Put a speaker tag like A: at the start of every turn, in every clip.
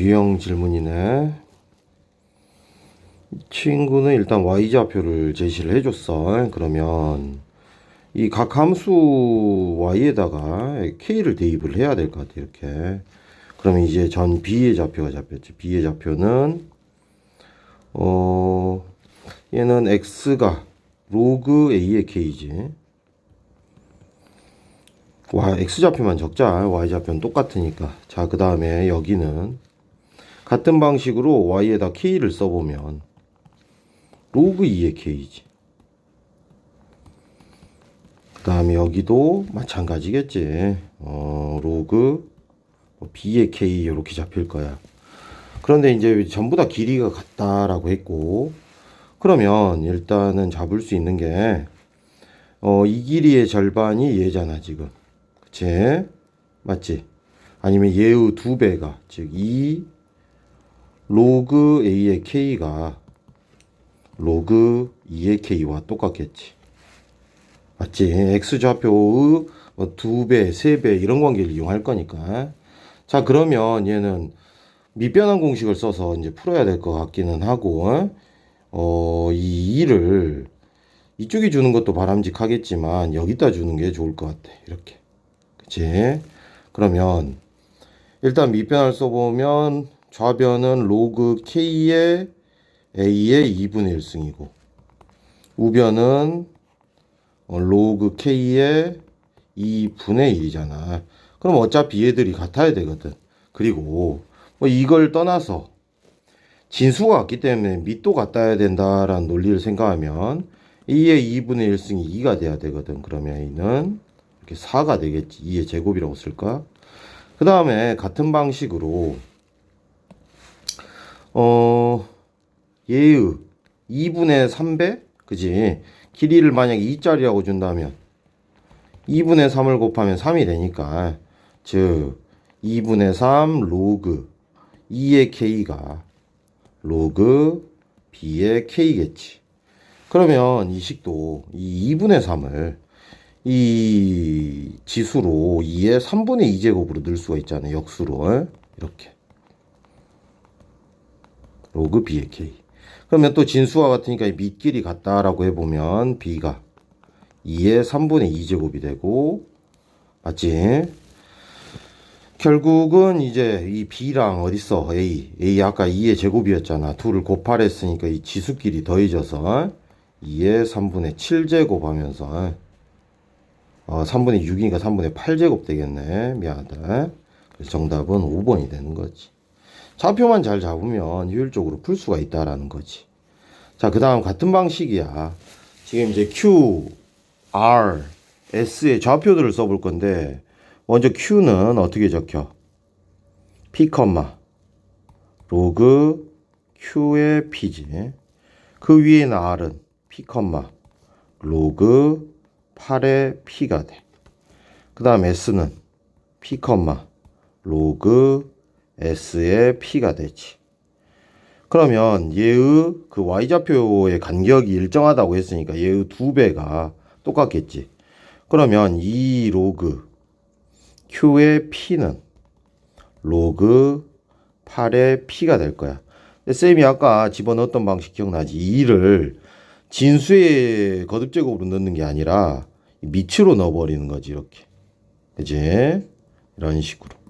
A: 유형 질문이네. 이 친구는 일단 y좌표를 제시를 해줬어. 그러면 이 각 함수 y에다가 k를 대입을 해야 될 것 같아. 이렇게. 그러면 이제 전 b의 좌표가 잡혔지. b의 좌표는 어 얘는 x가 로그 a의 k지. y x 좌표만 적자. y 좌표는 똑같으니까. 자, 그 다음에 여기는 같은 방식으로 y에다 k를 써보면 로그 2의 k지. 그 다음에 여기도 마찬가지겠지. 어, 로그 뭐 b의 k 이렇게 잡힐 거야. 그런데 이제 전부 다 길이가 같다라고 했고, 그러면 일단은 잡을 수 있는 게, 어, 이 길이의 절반이 얘잖아, 지금. 그치? 맞지? 아니면 얘의 두 배가, 즉, 2 로그 A의 K가 로그 2의 K와 똑같겠지. 맞지? X좌표의 뭐두 배, 세 배 이런 관계를 이용할 거니까. 자, 그러면 얘는 미변환 공식을 써서 이제 풀어야 될 것 같기는 하고, 어, 이 2를 이쪽이 주는 것도 바람직하겠지만 여기다 주는 게 좋을 것 같아. 이렇게. 그치? 그러면 일단 밑변을 써보면 좌변은 로그 k의 a의 2분의 1승이고 우변은 어, 로그 k의 2분의 1이잖아. 그럼 어차피 얘들이 같아야 되거든. 그리고 뭐 이걸 떠나서 진수가 같기 때문에 밑도 같아야 된다라는 논리를 생각하면 2의 2분의 1승이 2가 돼야 되거든. 그러면 이는 이렇게 4가 되겠지. 2의 제곱이라고 쓸까? 그 다음에 같은 방식으로 어 얘의 2분의 3배? 그지? 길이를 만약에 2짜리라고 준다면 2분의 3을 곱하면 3이 되니까 즉 2분의 3 로그 2의 k가 로그 b의 k겠지. 그러면 이 식도 이 2분의 3을 이 지수로 2의 3분의 2제곱으로 넣을 수가 있잖아요. 역수로. 이렇게. 로그 b의 k. 그러면 또 진수와 같으니까 밑길이 같다라고 해보면 b가 2의 3분의 2제곱이 되고 맞지? 결국은 이제 이 b랑 어딨어? A. A 아까 2의 제곱이었잖아. 둘을 곱하랬으니까 이 지수끼리 더해져서 2의 3분의 7제곱 하면서 어, 3분의 6이니까 3분의 8제곱 되겠네. 미안하다. 정답은 5번이 되는 거지 좌표만 잘 잡으면 효율적으로 풀 수가 있다라는 거지. 자, 그 다음 같은 방식이야. 지금 이제 Q, R, S의 좌표들을 써볼 건데, 먼저 Q는 어떻게 적혀? P, 로그 Q의 P지. 그 위에는 R은 P, 로그 8의 P가 돼. 그 다음 S는 P, 로그 S의 P가 되지. 그러면 얘의 그 Y좌표의 간격이 일정하다고 했으니까 얘의 두 배가 똑같겠지. 그러면 이 로그 Q의 P는 로그 8의 P가 될 거야. 쌤이 아까 집어넣었던 방식 기억나지? 2를 진수의 거듭제곱으로 넣는 게 아니라 밑으로 넣어버리는 거지, 이렇게. 그지? 이런 식으로.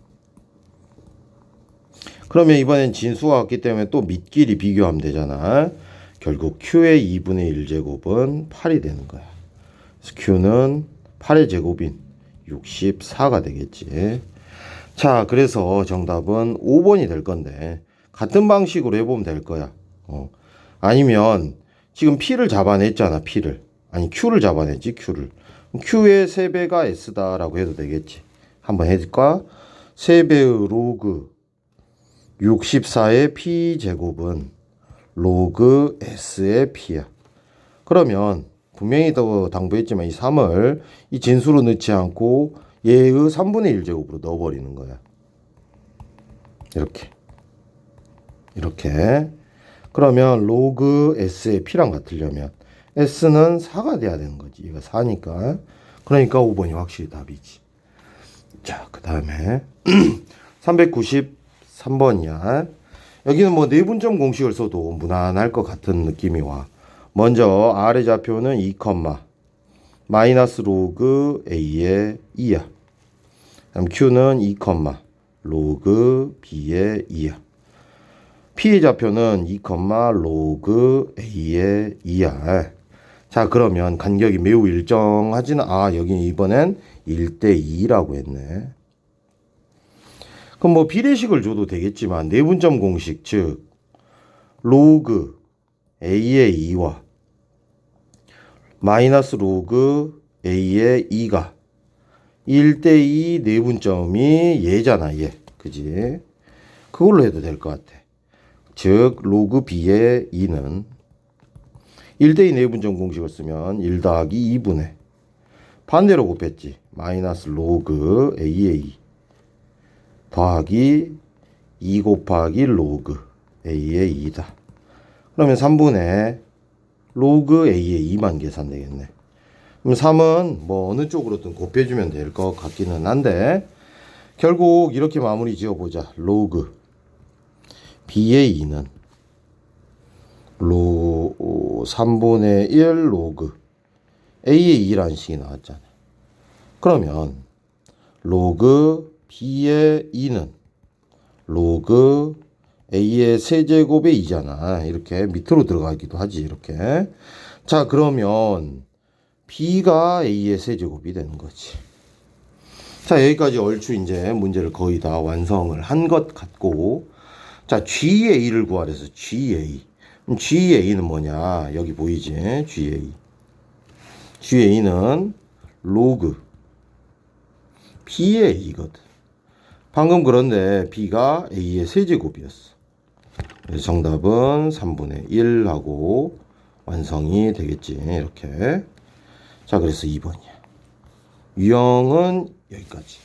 A: 그러면 이번엔 진수가 왔기 때문에 또 밑끼리 비교하면 되잖아. 결국 q의 2분의 1제곱은 8이 되는 거야. 그래서 q는 8의 제곱인 64가 되겠지. 자, 그래서 정답은 5번이 될 건데 같은 방식으로 해보면 될 거야. 어. 아니면 지금 p를 잡아냈잖아, p를. 아니 q를 잡아냈지, q를. q의 3배가 s다라고 해도 되겠지. 한번 해줄까? 3배의 로그 64의 p제곱은 로그 s의 p야. 그러면 분명히 더 당부했지만 이 3을 이 진수로 넣지 않고 얘의 3분의 1 제곱으로 넣어버리는 거야. 이렇게. 이렇게. 그러면 로그 s의 p랑 같으려면 s는 4가 돼야 되는 거지. 얘가 4니까. 그러니까 5번이 확실히 답이지. 자, 그 다음에 390 3번이야. 여기는 뭐 내분점 공식을 써도 무난할 것 같은 느낌이 와. 먼저 R의 좌표는 2, 마이너스 로그 A의 2야. 그럼 Q는 2, 로그 B의 2야. P의 좌표는 2, 로그 A의 2야. 자, 그러면 간격이 매우 일정하지는, 아, 여기 이번엔 1대2라고 했네. 그럼 뭐 비례식을 줘도 되겠지만 내분점 공식 즉 로그 a의 2와 마이너스 로그 a의 2가 1대2 내분점이 얘잖아 얘 그지? 그걸로 해도 될 것 같아. 즉 로그 b의 2는 1대2 내분점 공식을 쓰면 1 더하기 2분의 반대로 곱했지. 마이너스 로그 a의 2 더하기 2 곱하기 로그 a의 2다. 그러면 3분의 로그 a의 2만 계산되겠네. 그럼 3은 뭐 어느 쪽으로든 곱해주면 될 것 같기는 한데 결국 이렇게 마무리 지어보자. 로그 b의 2는 로 3분의 1 로그 a의 2라는 식이 나왔잖아. 그러면 로그 b의 2는 로그 a의 세제곱의 2잖아. 이렇게 밑으로 들어가기도 하지. 이렇게. 자, 그러면 b가 a의 세제곱이 되는 거지. 자, 여기까지 얼추 이제 문제를 거의 다 완성을 한 것 같고 자, GA를 구하래서 GA. 그럼 GA는 뭐냐? 여기 보이지? GA. GA는 로그 B의 A거든. 방금 그런데 B가 A의 세제곱이었어. 그래서 정답은 3분의 1하고 완성이 되겠지. 이렇게. 자, 그래서 2번이야. 유형은 여기까지.